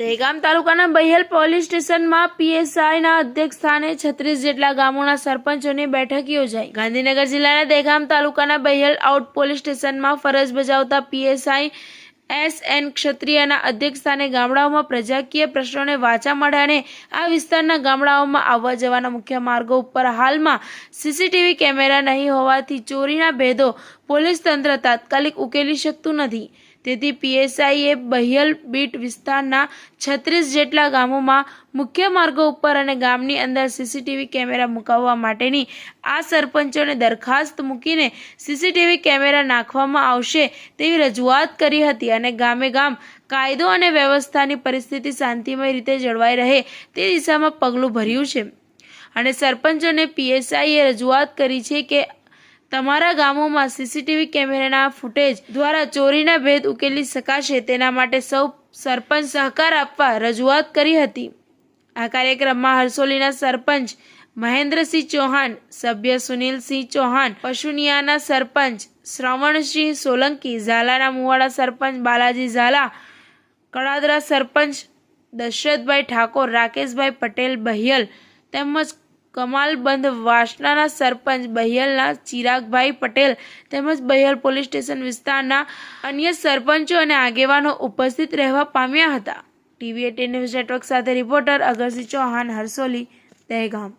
દહેગામ તાલુકાના બહેલ પોલીસ સ્ટેશનમાં પીએસઆઈના અધ્યક્ષ સ્થાને છત્રીસ જેટલા ગામોના સરપંચોની બેઠક યોજાઈ. ગાંધીનગર જિલ્લાના દહેગામ તાલુકાના બહેલ આઉટ પોલીસ સ્ટેશનમાં ફરજ બજાવતા પીએસઆઈ એસ એન ક્ષત્રિયના અધ્યક્ષ સ્થાને ગામડાઓમાં પ્રજાકીય પ્રશ્નોને વાચા મળે આ વિસ્તારના ગામડાઓમાં આવવા જવાના મુખ્ય માર્ગો ઉપર હાલમાં સીસીટીવી કેમેરા નહીં હોવાથી ચોરીના ભેદો પોલીસ તંત્ર તાત્કાલિક ઉકેલી શકતું નથી. તેથી પીએસઆઈએ બહિયલ બીટ વિસ્તારના છત્રીસ જેટલા ગામોમાં મુખ્ય માર્ગો ઉપર અને ગામની અંદર સીસીટીવી કેમેરા મુકાવવા માટેની આ સરપંચોને દરખાસ્ત મૂકીને સીસીટીવી કેમેરા નાખવામાં આવશે તેવી રજૂઆત કરી હતી અને ગામે ગામ કાયદો અને વ્યવસ્થાની પરિસ્થિતિ શાંતિમય રીતે જળવાઈ રહે તે દિશામાં પગલું ભર્યું છે. અને સરપંચોને પીએસઆઈએ રજૂઆત કરી છે કે તમારા ગામોમાં સીસીટીવી કેમેરાના ફૂટેજ દ્વારા ચોરીના ભેદ ઉકેલી શકાશે તેના માટે સૌ સરપંચ સહકાર આપવા રજૂઆત કરી હતી. આ કાર્યક્રમમાં હરસોલીના સરપંચ મહેન્દ્રસિંહ ચૌહાણ, સભ્ય સુનિલસિંહ ચૌહાણ, પશુનિયાના સરપંચ શ્રવણસિંહ સોલંકી, ઝાલાના મુવાડા સરપંચ બાલાજી ઝાલા, કડાદરા સરપંચ દશરથભાઈ ઠાકોર, રાકેશભાઈ પટેલ બહિયલ તેમજ કમાલબંધ વાસણાના સરપંચ બહિયલના ચિરાગભાઈ પટેલ તેમજ બહિયલ પોલીસ સ્ટેશન વિસ્તારના અન્ય સરપંચો અને આગેવાનો ઉપસ્થિત રહેવા પામ્યા હતા. ટીવી એટીન ન્યૂઝ નેટવર્ક સાથે રિપોર્ટર અગરસિંહ ચૌહાણ હરસોલી દહેગામ.